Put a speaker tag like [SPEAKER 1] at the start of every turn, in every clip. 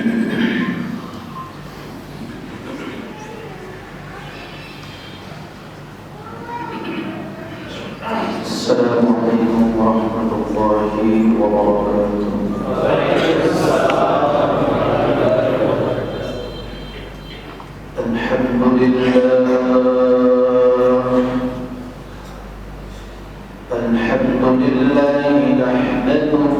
[SPEAKER 1] السلام عليكم ورحمة الله وبركاته. الحمد لله. الحمد لله نحمده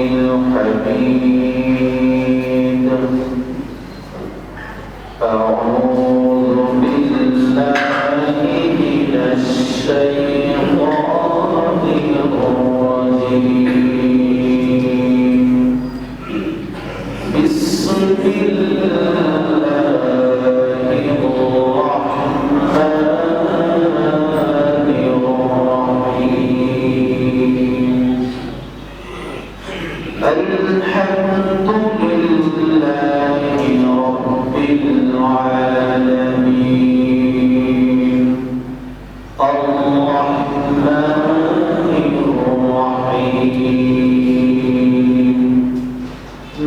[SPEAKER 1] الحميد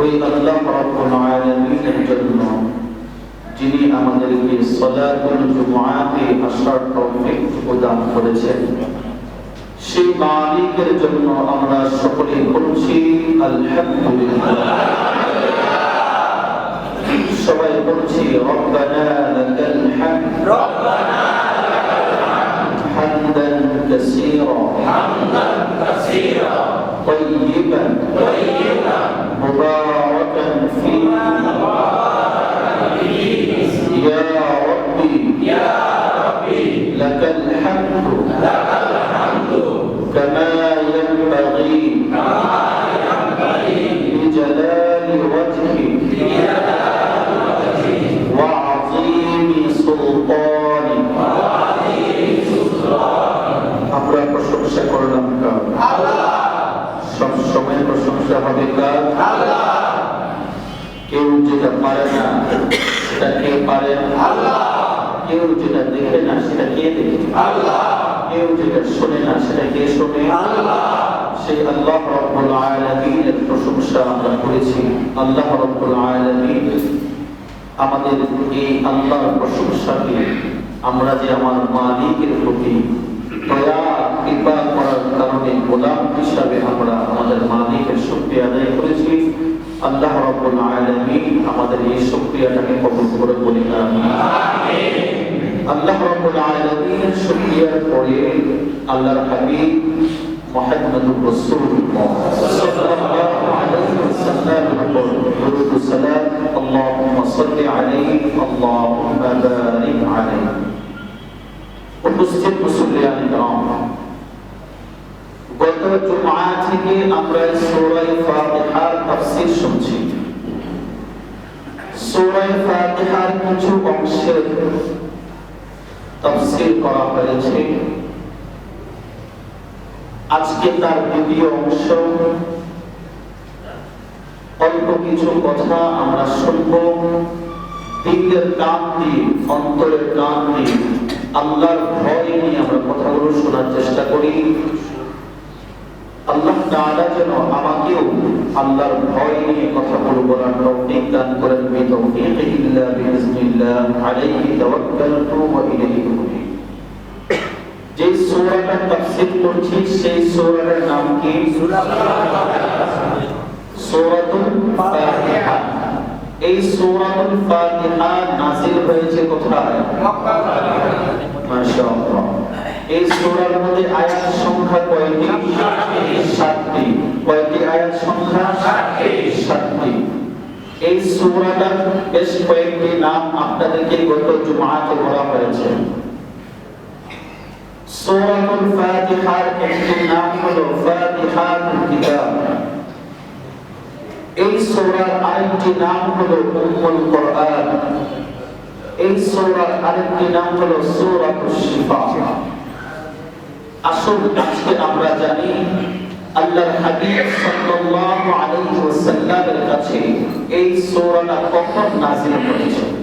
[SPEAKER 1] ওই আল্লাহ রাব্বুল আলামিনের জন্য যিনি আমাদেরকে সলাতুল জুমআতে আসার তৌফিক প্রদান করেছেন সেই মালিকের জন্য আমরা সকলে বলছি আলহামদুলিল্লাহ সবাই বলছি রব্বানা লাকাল হামদ حمدا كثيرا
[SPEAKER 2] حمدا كثيرا
[SPEAKER 1] طيبا
[SPEAKER 2] طيبا
[SPEAKER 1] আমরা প্রশংসা করলাম কার? সব সময় প্রশংসা হবে কেউ যেটা পারে না, সেটা কে পারে? কেউ যেটা দেখে না, সেটা কে দেখে? কেউ যেটা শোনে না, সেটা কে শোনে? সেই আল্লাহ রব্বুল আলামিনের প্রশংসা আমরা করেছি। আল্লাহ রব্বুল আলামিন আমাদের এই আল্লাহর প্রশংসাকে আমরা যে আমার মালিকের প্রতি দয়া, কৃপা করার কারণে গোলাম হিসাবে আমরা আমাদের মালিকের শক্তি আদায় করেছি। আল্লাহ রব্বুল আলামিন আমাদের এই শুকরিয়াটাকে কবুল করে বলি আল্লাহ রাব্বুল আলামিনের শুকরিয়ার পরে আল্লাহর হাবিব মুহাম্মদুর রাসূলুল্লাহ সাল্লাল্লাহু আলাইহি ওয়াসাল্লামের উপর দরুদ ও সালাম আল্লাহুম্মা সাল্লি আলাইহি আল্লাহুম্মা বারিক আলাইহি উপস্থিত মুসল্লিয়ান کرام গত জুমআ থেকে আমরা সূরা ফাতিহার তাফসীর শুনছি সূরা ফাতিহার কিছু অংশের তফসিল করা হয়েছে আজকে তার দ্বিতীয় অংশ। অল্প কিছু কথা আমরা শুনব। দিলের কান দিয়ে, অন্তরের কান দিয়ে, আল্লাহর ভয় নিয়ে আমরা কথাগুলো শোনার চেষ্টা করি। আল্লাহ তাআলা যেন আমাকেও আল্লাহর ভয় নিয়ে কথাগুলো বলার তৌফিক দান করেন। বিতৌফিক ইল্লা বিইজনিল্লাহ। আলাইহি তাওয়াক্কালতু ওয়া ইলাইহি উনীব। যে সূরাটা তাফসীর করছি সেই সূরাটার নাম কি? সূরাতুল ফাতিহা। এই সূরাতুল ফাতিহা নাযিল হয়েছে কোথায়? মাশাআল্লাহ। এই সূরার মধ্যে আয়াত সংখ্যা কয়টি? সাতটি। কয়টি আয়াত সংখ্যা? সাতটি। এই সূরাটার বেশ কয়েকটি নাম আপনাদেরকে গত জুমআতে বলা হয়েছে। সূরাতুল ফাতিহার একটি নাম হলো ফাতিহাতুল কিতাব এই সূরার আরেকটি নাম হলো উম্মুল কোরআন। এই সূরার আরেকটি নাম হলো সূরাতুশ শিফা। আসুন, আজকে আমরা জানি আল্লাহর হাবিব সাল্লাল্লাহু আলাইহি ওয়াসাল্লামের কাছে এই সূরাটা কখন নাযিল হয়েছে।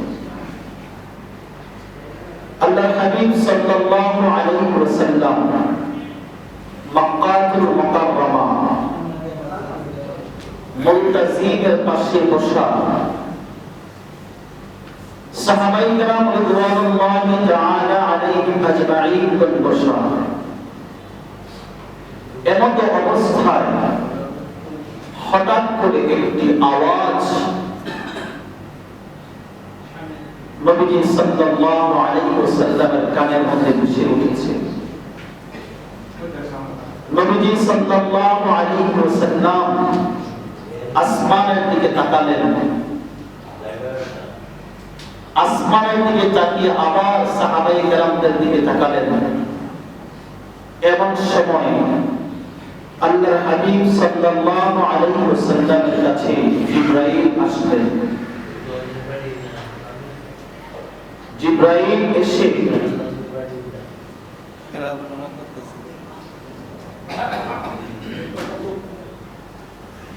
[SPEAKER 1] আল্লাহর হাবিব সাল্লাল্লাহু আলাইহি ওয়াসাল্লাম মক্কাতুল মুকাররমা মুলতাজিমের পাশে বসা সাহাবাই کرام রাদিয়াল্লাহু তাআলা আলাইহিম আজমাইন বসা এমত অবস্থায় হঠাৎ করে একটি আওয়াজ নবীজি সাল্লাল্লাহু আলাইহি ওয়াসাল্লামের কানের মধ্যে ভেসে উঠেছে। নবীজি সাল্লাল্লাহু আলাইহি ওয়াসাল্লাম আসমানের দিকে তাকালেন। আসমানের দিকে তাকিয়ে আবার সাহাবাই কেরামদের দিকে তাকালেন। এমন সময় আল্লাহর হাবিব সাল্লাল্লাহু আলাইহি ওয়াসাল্লামের কাছে জিবরাইল আসলেন। জিবরাইল এসে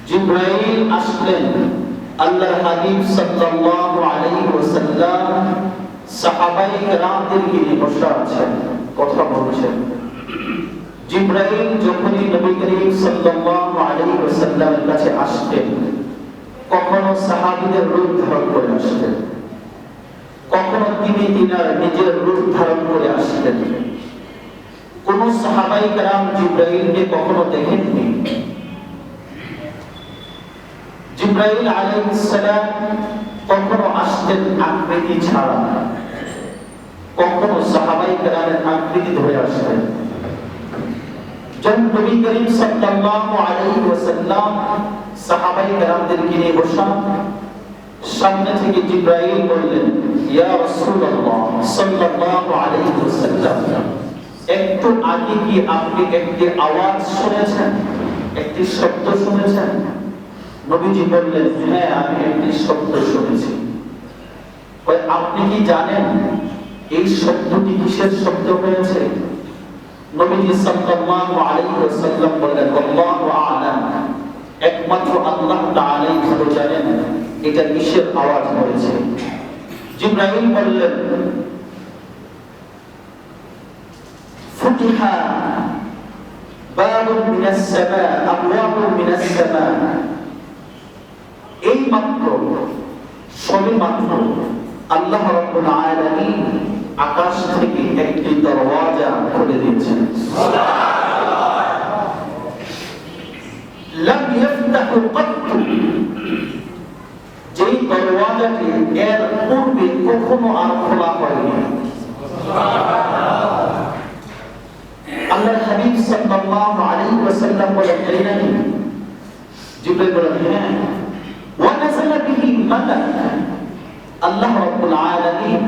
[SPEAKER 1] জিবরাইল আসলেন। আল্লাহর হাবিব সাল্লাল্লাহু আলাইহি ওয়াসাল্লাম সাহাবাই কেরামদেরকে নিয়ে বসে আছেন, কথা বলছেন। জিব্রাইল যখনই নবী করিম সাল্লাল্লাহু আলাইহি ওয়াসাল্লামের কাছে আসতেন, কখনো সাহাবীদের রূপ ধারণ করে আসতেন। তিনি তিনার নিজের রূপ ধারণ করে আসতেন কোন সাহাবাই কারাম জিব্রাইলকে কখনো দেখেননি? জিব্রাইল আলাইহিস সালাম কখনো আসতেন আকৃতি ছাড়া? কখনো সাহাবাই কারামের আকৃতি ধরে আসতেন? যখন নবী করিম সাল্লাল্লাহু আলাইহি ওয়াসাল্লাম সাহাবাই কেরামদেরকে নিয়ে বসলাম সামনে থেকে জিব্রাইল বললেন একটু আগে কি আপনি একটি আওয়াজ শুনেছেন? একটি শব্দ শুনেছেন? নবীজি বললেন হ্যাঁ আমি একটি শব্দ শুনেছি। আপনি কি জানেন এই শব্দটি কিসের শব্দ হয়েছে? একমাত্র আল্লাহ জানেন, এটা কিসের আওয়াজ হয়েছে? জিব্রাইল বললেন ফুতিহা বাবুন মিনাস সামা আবওয়াবুন মিনাস সামা। এই মাত্র সবে মাত্র আল্লাহ রাব্বুল আলামিন আকাশ থেকে একটি দরওয়াজা খুলে দিয়েছেন। লাম ইফতাহু কত্তু যেই দরওয়াজাটি এর পূর্বে কখনো আর খোলা হয়নি আল্লাহর হাবিব সাল্লাল্লাহু আলাইহি ওয়াসাল্লাম বলেন তাই নাকি জিবরাইল বলেন হ্যাঁ ওয়া নাযালা বিহি মালাক আল্লাহ রাব্বুল আলামিন